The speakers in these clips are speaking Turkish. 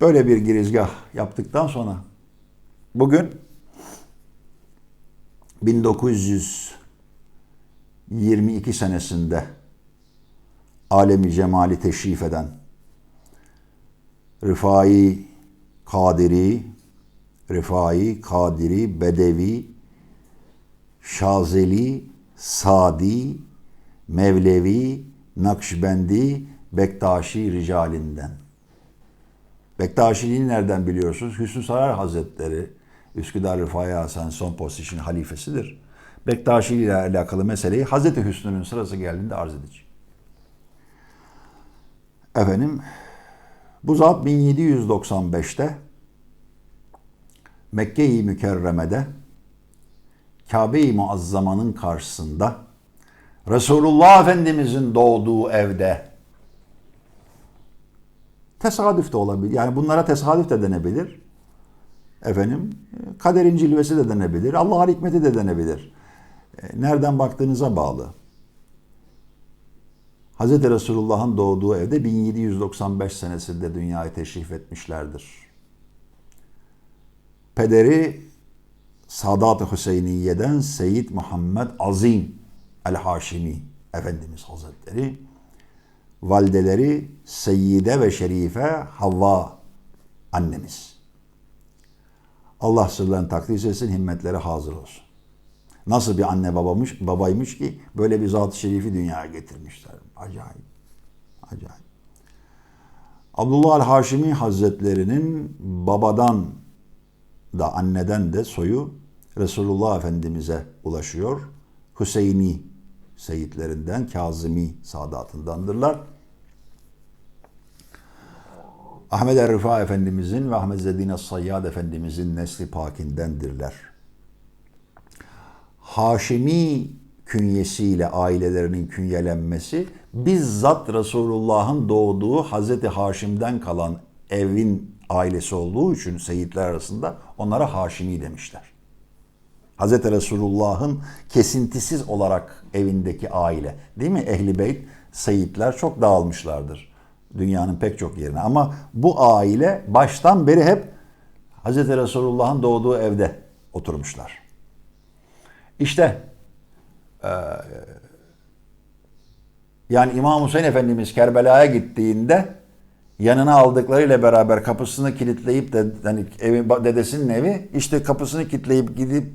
Böyle bir girizgah yaptıktan sonra bugün 1922 senesinde alemi cemali teşrif eden Rıfai Kadiri, Rıfai Kadiri, Bedevi, Şazeli, Sadi, Mevlevi, Nakşibendi, Bektaşi ricalinden. Bektaşiliğini nereden biliyorsunuz? Hüsnü Sarar Hazretleri, Üsküdar Rıfai Hasan son postisinin halifesidir. Bektaşi ile alakalı meseleyi Hazreti Hüsnü'nün sırası geldiğinde arz edeceğim. Efendim, bu zat 1795'te Mekke-i Mükerreme'de Kabe-i Muazzama'nın karşısında Resulullah Efendimizin doğduğu evde tesadüf de olabilir. Yani bunlara tesadüf de denebilir. Efendim, kaderin cilvesi de denebilir. Allah'ın hikmeti de denebilir. E, Nereden baktığınıza bağlı. Hz. Resulullah'ın doğduğu evde 1795 senesinde dünyayı teşrif etmişlerdir. Pederi Sadat-ı Hüseyniye'den Seyyid Muhammed Azim el-Haşimi Efendimiz Hazretleri, valideleri Seyyide ve Şerife Havva annemiz. Allah sırlarını takdis etsin, himmetleri hazır olsun. Nasıl bir anne babamış, babaymış ki böyle bir zat-ı şerifi dünyaya getirmişler. Acayip. Acayip. Abdullah el-Haşimi Hazretlerinin babadan da anneden de soyu Resulullah Efendimiz'e ulaşıyor. Hüseyini seyitlerinden, Kazimi sadatındandırlar. Ahmet Er-Rıfa Efendimizin ve Ahmet Zedine Sayyad Efendimizin nesli pakindendirler. Haşimi künyesiyle ailelerinin künyelenmesi bizzat Resulullah'ın doğduğu Hazreti Haşim'den kalan evin ailesi olduğu için seyitler arasında onlara Haşimi demişler. Hazreti Resulullah'ın kesintisiz olarak evindeki aile. Değil mi? Ehli Beyt, seyitler çok dağılmışlardır. Dünyanın pek çok yerine. Ama bu aile baştan beri hep Hazreti Resulullah'ın doğduğu evde oturmuşlar. İşte e, yani İmam Hüseyin Efendimiz Kerbela'ya gittiğinde yanına aldıklarıyla beraber kapısını kilitleyip de hani evi, dedesinin evi işte kapısını kilitleyip gidip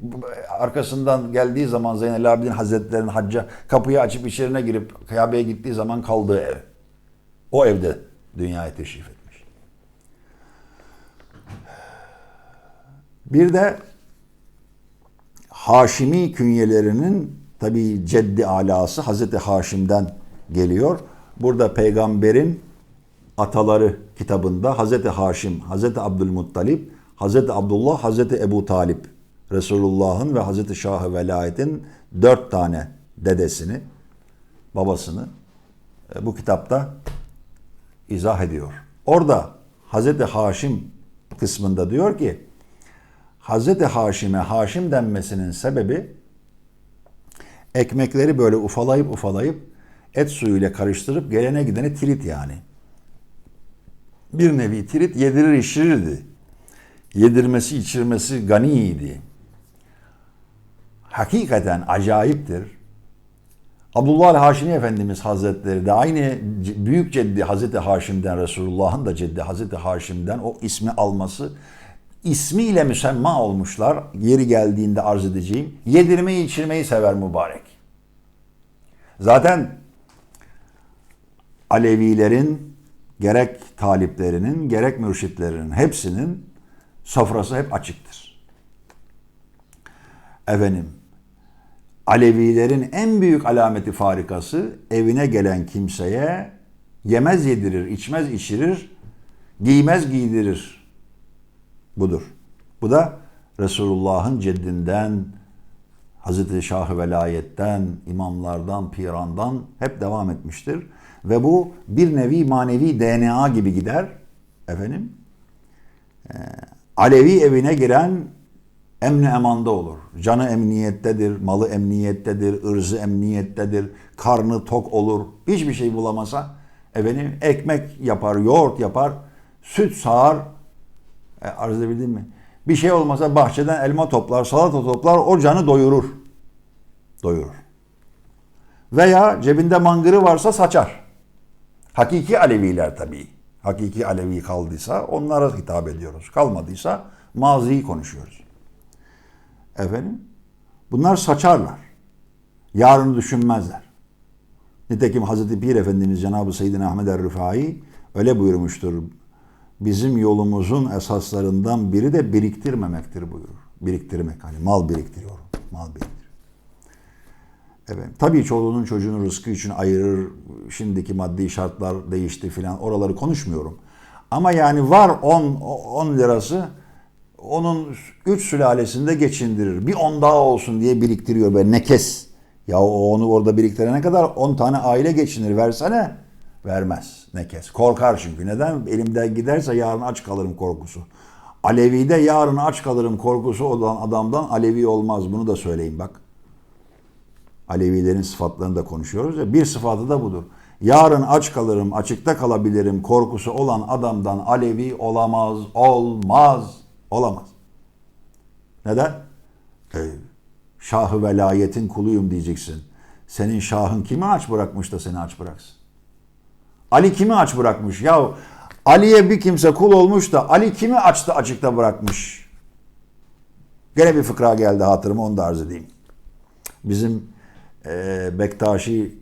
arkasından geldiği zaman Zeynel Abidin Hazretleri'nin hacca kapıyı açıp içerine girip Kabe'ye gittiği zaman kaldığı ev. O evde dünyaya teşrif etmiş. Bir de Haşimi künyelerinin tabi ceddi alası Hazreti Haşim'den geliyor. Burada peygamberin ataları kitabında Hazreti Haşim, Hazreti Abdülmuttalip, Hazreti Abdullah, Hazreti Ebu Talip, Resulullah'ın ve Hazreti Şah-ı Velayet'in dört tane dedesini, babasını e, bu kitapta izah ediyor. Orada Hazreti Haşim kısmında diyor ki, Hazreti Haşim'e Haşim denmesinin sebebi ekmekleri böyle ufalayıp ufalayıp et suyuyla karıştırıp gelene gidene tirit yani bir nevi tirit yedirir içirirdi. Yedirmesi içirmesi ganiydi. Hakikaten acayiptir. Abdullah Haşimi Efendimiz Hazretleri de aynı büyük ceddi Hazreti Haşim'den Resulullah'ın da ceddi Hazreti Haşim'den o ismi alması ismiyle müsemma olmuşlar. Yeri geldiğinde arz edeceğim. Yedirmeyi içirmeyi sever mübarek. Zaten Alevilerin gerek taliplerinin gerek mürşitlerinin hepsinin sofrası hep açıktır. Efendim, Alevilerin en büyük alameti farikası evine gelen kimseye yemez yedirir, içmez içirir, giymez giydirir. Budur. Bu da Resulullah'ın ceddinden, Hazreti Şah-ı Velayet'ten, imamlardan, pirandan hep devam etmiştir. Ve bu bir nevi manevi DNA gibi gider. Efendim, e, Alevi evine giren emni emanda olur. Canı emniyettedir, malı emniyettedir, ırzı emniyettedir, karnı tok olur. Hiçbir şey bulamasa efendim ekmek yapar, yoğurt yapar, süt sağar, e, arz edebildim mi? Bir şey olmasa bahçeden elma toplar, salata toplar, o canı doyurur. Doyurur. Veya cebinde mangırı varsa saçar. Hakiki Aleviler tabii. Hakiki Alevi kaldıysa onlara hitap ediyoruz. Kalmadıysa maziyi konuşuyoruz. Efendim? Bunlar saçarlar. Yarını düşünmezler. Nitekim Hazreti Pir Efendimiz Cenab-ı Seyyidina Ahmed er-Rifai öyle buyurmuştur. Bizim yolumuzun esaslarından biri de biriktirmemektir buyurur. Biriktirmek. Hani mal biriktiriyor. Mal biriktiriyor. Evet. Tabii çoluğunun çocuğunun rızkı için ayırır. Şimdiki maddi şartlar değişti filan. Oraları konuşmuyorum. Ama yani var 10 10 lirası onun 3 sülalesinde geçindirir. Bir 10 daha olsun diye biriktiriyor böyle nekes. Ya onu orada biriktirene kadar 10 tane aile geçinir versene. Vermez nekes. Korkar çünkü. Neden? Elimden giderse yarın aç kalırım korkusu. Alevi'de yarın aç kalırım korkusu olan adamdan Alevi olmaz. Bunu da söyleyeyim bak. Alevilerin sıfatlarını da konuşuyoruz ya. Bir sıfatı da budur. Yarın aç kalırım, açıkta kalabilirim korkusu olan adamdan Alevi olamaz, olmaz, olamaz. Neden? Ee, şahı velayetin kuluyum diyeceksin. Senin şahın kimi aç bırakmış da seni aç bıraksın? Ali kimi aç bırakmış? Ya Ali'ye bir kimse kul olmuş da Ali kimi açtı açıkta bırakmış? Gene bir fıkra geldi hatırıma onu da arz edeyim. Bizim e, Bektaşi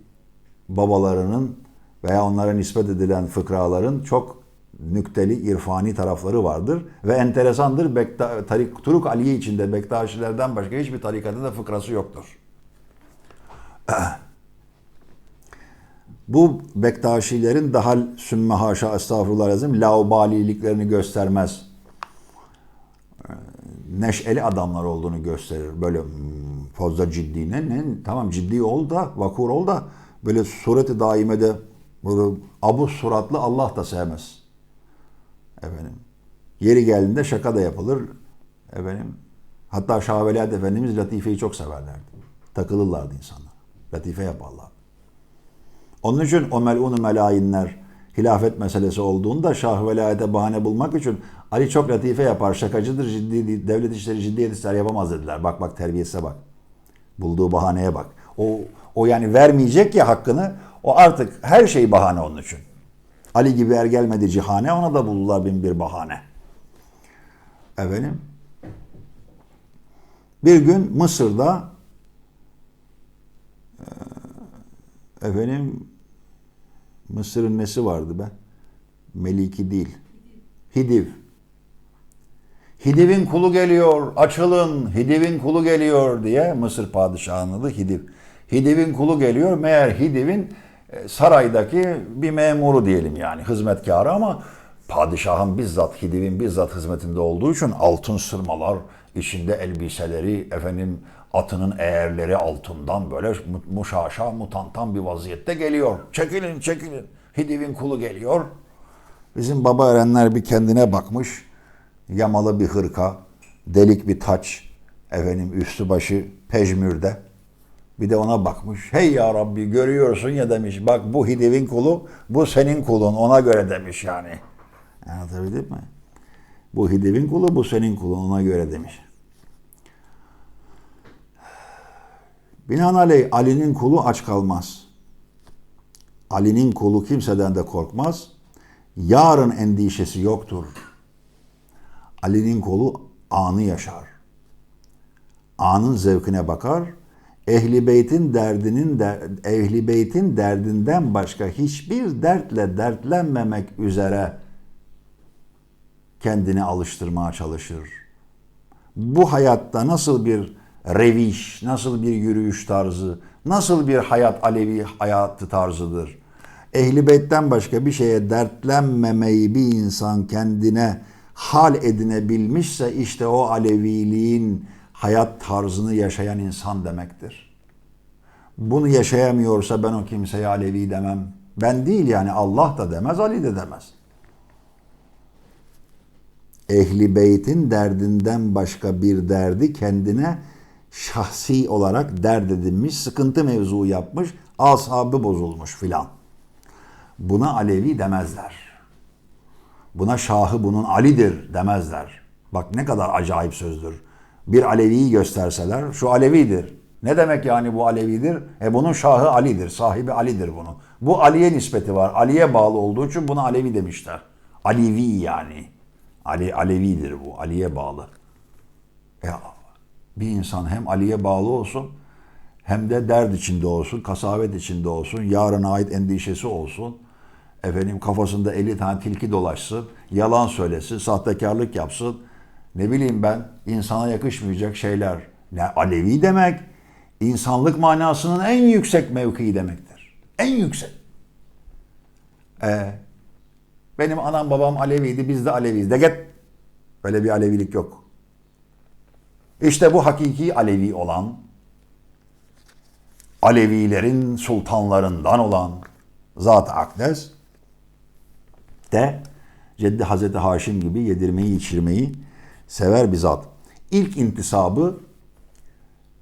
babalarının veya onlara nispet edilen fıkraların çok nükteli, irfani tarafları vardır. Ve enteresandır, Bekta, tarik, Turuk Aliye içinde Bektaşilerden başka hiçbir tarikatın da fıkrası yoktur. Bu Bektaşilerin daha sümme haşa estağfurullah lazım laubaliliklerini göstermez. Neşeli adamlar olduğunu gösterir. Böyle fazla ciddi. Ne, ne, tamam ciddi ol da, vakur ol da böyle sureti daimede böyle abu suratlı Allah da sevmez. Efendim. Yeri geldiğinde şaka da yapılır. Efendim. Hatta Şah Veliaht Efendimiz Latife'yi çok severlerdi. Takılırlardı insanlar. Latife yaparlar. Onun için o melun melayinler hilafet meselesi olduğunda Şah Velayet'e bahane bulmak için Ali çok latife yapar, şakacıdır, ciddi devlet işleri ciddiyet ister yapamaz dediler. Bak bak terbiyesine bak. Bulduğu bahaneye bak. O, o yani vermeyecek ya hakkını, o artık her şey bahane onun için. Ali gibi er gelmedi cihane, ona da buldular bin bir bahane. Efendim, bir gün Mısır'da efendim Mısır'ın nesi vardı be? Meliki değil. Hidiv. Hidiv'in kulu geliyor, açılın, Hidiv'in kulu geliyor diye Mısır padişahının adı Hidiv. Hidiv'in kulu geliyor, meğer Hidiv'in e, saraydaki bir memuru diyelim yani hizmetkarı ama padişahın bizzat Hidiv'in bizzat hizmetinde olduğu için altın sırmalar, içinde elbiseleri, efendim atının eğerleri altından böyle muşaşa mutantan bir vaziyette geliyor. Çekilin çekilin. Hidiv'in kulu geliyor. Bizim baba erenler bir kendine bakmış. Yamalı bir hırka, delik bir taç, efendim üstü başı pejmürde. Bir de ona bakmış. Hey ya Rabbi görüyorsun ya demiş. Bak bu Hidiv'in kulu, bu senin kulun. Ona göre demiş yani. Anlatabildim mi? Bu Hidiv'in kulu, bu senin kulun. Ona göre demiş. Binaenaleyh Ali'nin kulu aç kalmaz. Ali'nin kulu kimseden de korkmaz. Yarın endişesi yoktur. Ali'nin kolu anı yaşar. Anın zevkine bakar. Ehli beytin derdinin de, ehli beytin derdinden başka hiçbir dertle dertlenmemek üzere kendini alıştırmaya çalışır. Bu hayatta nasıl bir reviş, nasıl bir yürüyüş tarzı, nasıl bir hayat Alevi hayatı tarzıdır. Ehli beytten başka bir şeye dertlenmemeyi bir insan kendine hal edinebilmişse işte o Aleviliğin hayat tarzını yaşayan insan demektir. Bunu yaşayamıyorsa ben o kimseye Alevi demem. Ben değil yani Allah da demez, Ali de demez. Ehli beytin derdinden başka bir derdi kendine şahsi olarak dert edinmiş, sıkıntı mevzu yapmış, asabı bozulmuş filan. Buna Alevi demezler. Buna şahı bunun Ali'dir demezler. Bak ne kadar acayip sözdür. Bir Alevi'yi gösterseler şu Alevidir. Ne demek yani bu Alevidir? E bunun şahı Ali'dir. Sahibi Ali'dir bunu. Bu Ali'ye nispeti var. Ali'ye bağlı olduğu için buna Alevi demişler. Alevi yani. Ali Alevidir bu. Ali'ye bağlı. Ya bir insan hem Ali'ye bağlı olsun hem de dert içinde olsun, kasavet içinde olsun, yarına ait endişesi olsun. Efendim kafasında 50 tane tilki dolaşsın, yalan söylesin, sahtekarlık yapsın. Ne bileyim ben insana yakışmayacak şeyler. Ne Alevi demek insanlık manasının en yüksek mevkii demektir. En yüksek. Ee, benim anam babam Aleviydi, biz de Aleviyiz. De git. Böyle bir Alevilik yok. İşte bu hakiki Alevi olan, Alevilerin sultanlarından olan Zat-ı Akdes de Ceddi Hazreti Haşim gibi yedirmeyi içirmeyi sever bir zat. İlk intisabı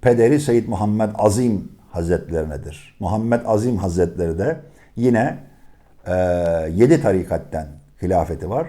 pederi Seyyid Muhammed Azim Hazretlerinedir. Muhammed Azim Hazretleri de yine e, yedi tarikatten hilafeti var.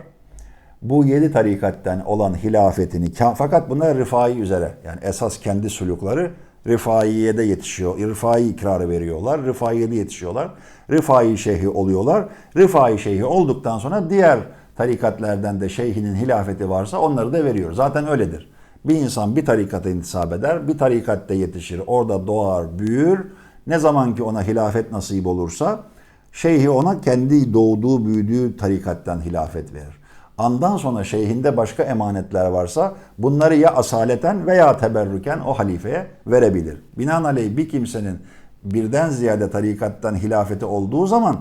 Bu yedi tarikatten olan hilafetini fakat bunlar rifai üzere yani esas kendi sulukları Rifaiye'de yetişiyor. Rifai ikrarı veriyorlar. Rifaiye'de yetişiyorlar. Rifai şeyhi oluyorlar. Rifai şeyhi olduktan sonra diğer tarikatlerden de şeyhinin hilafeti varsa onları da veriyor. Zaten öyledir. Bir insan bir tarikata intisap eder, bir tarikatte yetişir, orada doğar, büyür. Ne zaman ki ona hilafet nasip olursa şeyhi ona kendi doğduğu, büyüdüğü tarikattan hilafet verir. Andan sonra şeyhinde başka emanetler varsa bunları ya asaleten veya teberrüken o halifeye verebilir. Binaenaleyh bir kimsenin birden ziyade tarikattan hilafeti olduğu zaman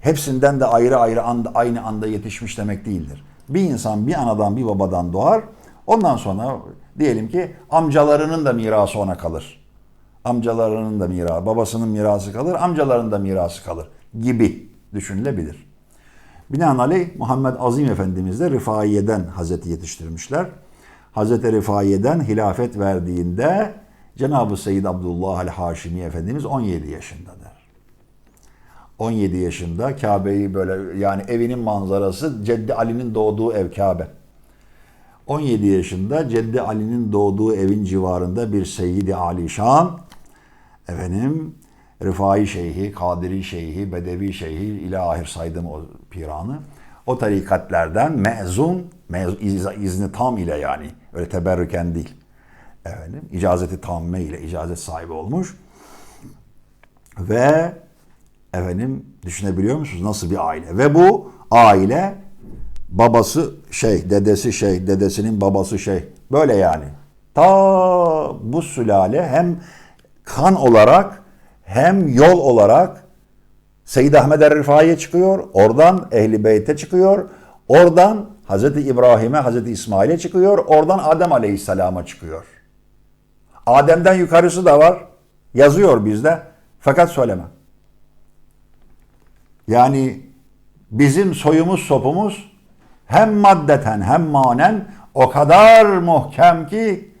hepsinden de ayrı ayrı anda, aynı anda yetişmiş demek değildir. Bir insan bir anadan bir babadan doğar. Ondan sonra diyelim ki amcalarının da mirası ona kalır. Amcalarının da mirası, babasının mirası kalır, amcalarının da mirası kalır gibi düşünülebilir. Binaenaleyh Muhammed Azim Efendimiz de Rifaiye'den Hazreti yetiştirmişler. Hazreti Rifaiye'den hilafet verdiğinde Cenab-ı Seyyid Abdullah el-Haşimi Efendimiz 17 yaşındadır. 17 yaşında Kabe'yi böyle yani evinin manzarası Ceddi Ali'nin doğduğu ev Kabe. 17 yaşında Ceddi Ali'nin doğduğu evin civarında bir Seyyid-i Alişan efendim Rıfai Şeyhi, Kadiri Şeyhi, Bedevi Şeyhi ile ahir saydım o piranı. O tarikatlerden mezun, mez, iz, izni tam ile yani öyle teberrüken değil. Efendim, icazeti tamme ile icazet sahibi olmuş. Ve efendim düşünebiliyor musunuz nasıl bir aile? Ve bu aile babası şey, dedesi şey, dedesinin babası şey. Böyle yani. Ta bu sülale hem kan olarak hem yol olarak Seyyid Ahmed er-Rifai'ye çıkıyor, oradan Ehli Beyt'e çıkıyor, oradan Hz. İbrahim'e, Hz. İsmail'e çıkıyor, oradan Adem Aleyhisselam'a çıkıyor. Adem'den yukarısı da var, yazıyor bizde fakat söyleme. Yani bizim soyumuz sopumuz hem maddeten hem manen o kadar muhkem ki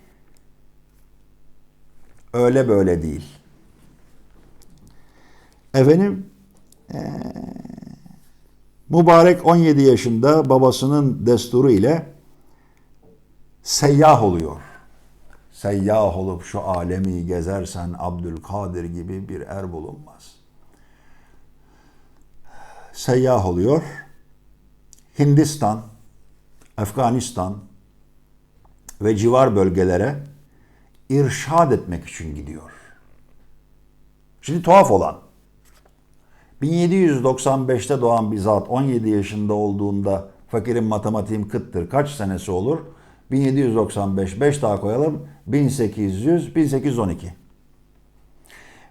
öyle böyle değil. Efendim ee, mübarek 17 yaşında babasının desturu ile seyyah oluyor. Seyyah olup şu alemi gezersen Abdülkadir gibi bir er bulunmaz. Seyyah oluyor. Hindistan, Afganistan ve civar bölgelere irşad etmek için gidiyor. Şimdi tuhaf olan 1795'te doğan bir zat 17 yaşında olduğunda fakirin matematiğim kıttır. Kaç senesi olur? 1795 5 daha koyalım. 1800 1812.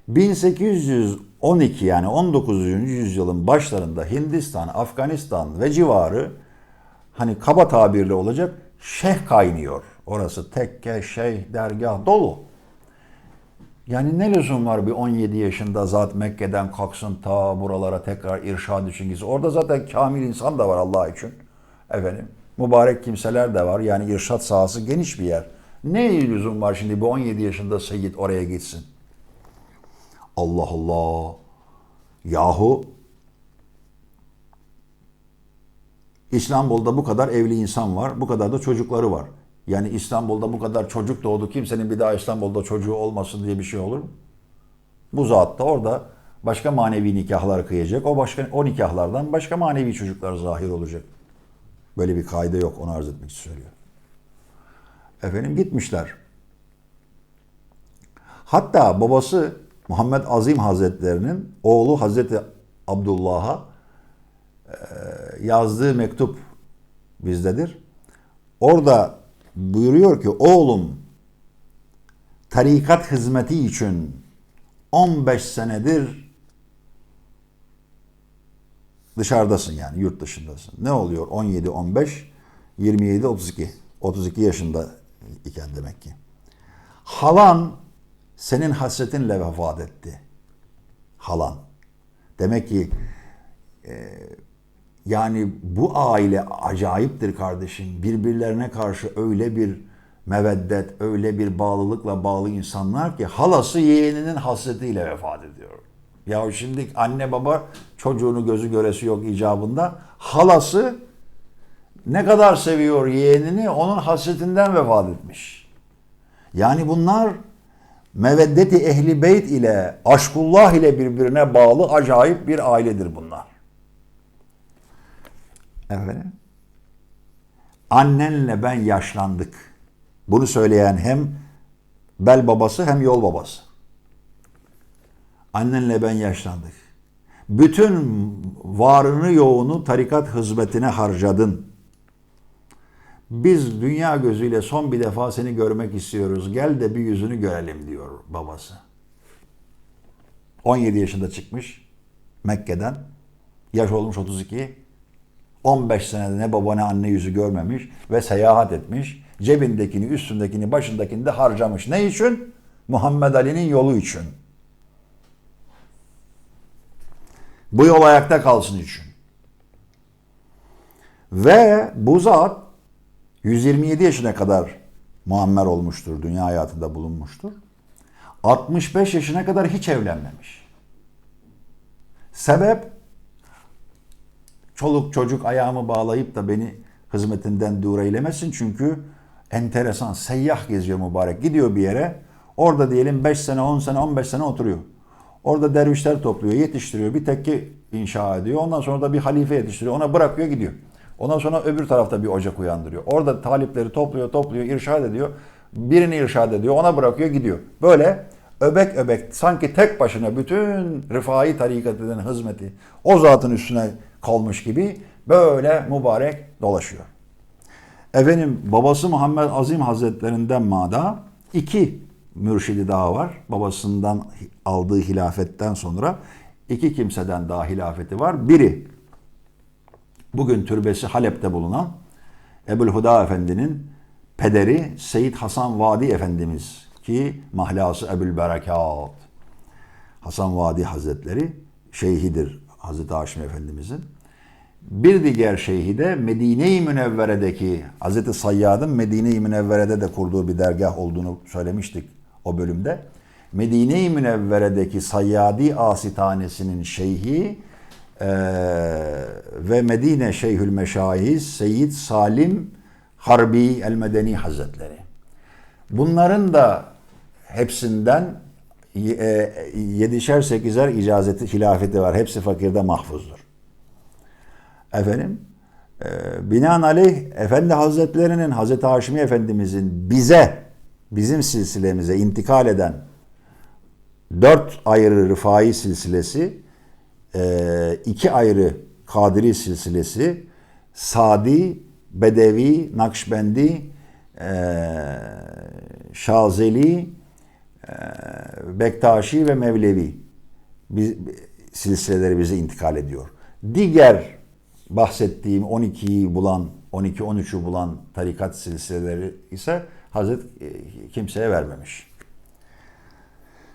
1812 yani 19. yüzyılın başlarında Hindistan, Afganistan ve civarı hani kaba tabirle olacak şeyh kaynıyor. Orası tekke, şeyh, dergah dolu. Yani ne lüzum var bir 17 yaşında zat Mekke'den kalksın ta buralara tekrar irşad için gitsin. Orada zaten kamil insan da var Allah için. Efendim mübarek kimseler de var. Yani irşat sahası geniş bir yer. Ne lüzum var şimdi bu 17 yaşında Seyyid oraya gitsin? Allah Allah. Yahu İstanbul'da bu kadar evli insan var, bu kadar da çocukları var. Yani İstanbul'da bu kadar çocuk doğdu, kimsenin bir daha İstanbul'da çocuğu olmasın diye bir şey olur mu? Bu zat da orada başka manevi nikahlar kıyacak. O başka o nikahlardan başka manevi çocuklar zahir olacak. Böyle bir kaide yok. Onu arz etmek için söylüyorum. Efendim gitmişler. Hatta babası Muhammed Azim Hazretlerinin oğlu Hazreti Abdullah'a yazdığı mektup bizdedir. Orada buyuruyor ki oğlum tarikat hizmeti için 15 senedir dışarıdasın yani yurt dışındasın. Ne oluyor? 17, 15, 27, 32. 32 yaşında iken demek ki. Halan senin hasretinle vefat etti. Halan. Demek ki e, yani bu aile acayiptir kardeşim. Birbirlerine karşı öyle bir meveddet, öyle bir bağlılıkla bağlı insanlar ki halası yeğeninin hasretiyle vefat ediyor. Ya şimdi anne baba çocuğunu gözü göresi yok icabında. Halası ne kadar seviyor yeğenini onun hasretinden vefat etmiş. Yani bunlar meveddeti ehli beyt ile aşkullah ile birbirine bağlı acayip bir ailedir bunlar. Efendim? Annenle ben yaşlandık. Bunu söyleyen hem bel babası hem yol babası. Annenle ben yaşlandık. Bütün varını yoğunu tarikat hizmetine harcadın. Biz dünya gözüyle son bir defa seni görmek istiyoruz. Gel de bir yüzünü görelim diyor babası. 17 yaşında çıkmış Mekke'den. Yaş olmuş 32. 15 senede ne baba ne anne yüzü görmemiş ve seyahat etmiş. Cebindekini, üstündekini, başındakini de harcamış. Ne için? Muhammed Ali'nin yolu için. Bu yol ayakta kalsın için. Ve bu zat 127 yaşına kadar muammer olmuştur, dünya hayatında bulunmuştur. 65 yaşına kadar hiç evlenmemiş. Sebep çoluk çocuk ayağımı bağlayıp da beni hizmetinden dur eylemesin çünkü enteresan seyyah geziyor mübarek gidiyor bir yere orada diyelim 5 sene 10 sene 15 sene oturuyor. Orada dervişler topluyor yetiştiriyor bir tekke inşa ediyor ondan sonra da bir halife yetiştiriyor ona bırakıyor gidiyor. Ondan sonra öbür tarafta bir ocak uyandırıyor. Orada talipleri topluyor topluyor irşad ediyor birini irşad ediyor ona bırakıyor gidiyor. Böyle öbek öbek sanki tek başına bütün rifai tarikatının hizmeti o zatın üstüne kalmış gibi böyle mübarek dolaşıyor. Efendim babası Muhammed Azim Hazretlerinden mada iki mürşidi daha var. Babasından aldığı hilafetten sonra iki kimseden daha hilafeti var. Biri bugün türbesi Halep'te bulunan Ebul Huda Efendi'nin pederi Seyyid Hasan Vadi Efendimiz ki mahlası Ebul Berekat. Hasan Vadi Hazretleri şeyhidir Hazreti Haşim Efendimizin. Bir diğer şeyhi de Medine-i Münevvere'deki Hazreti Sayyad'ın Medine-i Münevvere'de de kurduğu bir dergah olduğunu söylemiştik o bölümde. Medine-i Münevvere'deki Sayyadi Asitanesinin şeyhi e, ve Medine Şeyhül Meşayiz Seyyid Salim Harbi El-Medeni Hazretleri. Bunların da hepsinden yedişer sekizer icazeti hilafeti var. Hepsi fakirde mahfuzdur. Efendim, e, binaenaleyh Efendi Hazretlerinin, Hazreti Haşimi Efendimizin bize, bizim silsilemize intikal eden dört ayrı Rıfai silsilesi, e, iki ayrı Kadiri silsilesi, Sadi, Bedevi, Nakşbendi, e, Şazeli, e, Bektaşi ve Mevlevi biz, silsileleri bize intikal ediyor. Diğer bahsettiğim 12'yi bulan, 12-13'ü bulan tarikat silsileleri ise Hazret kimseye vermemiş.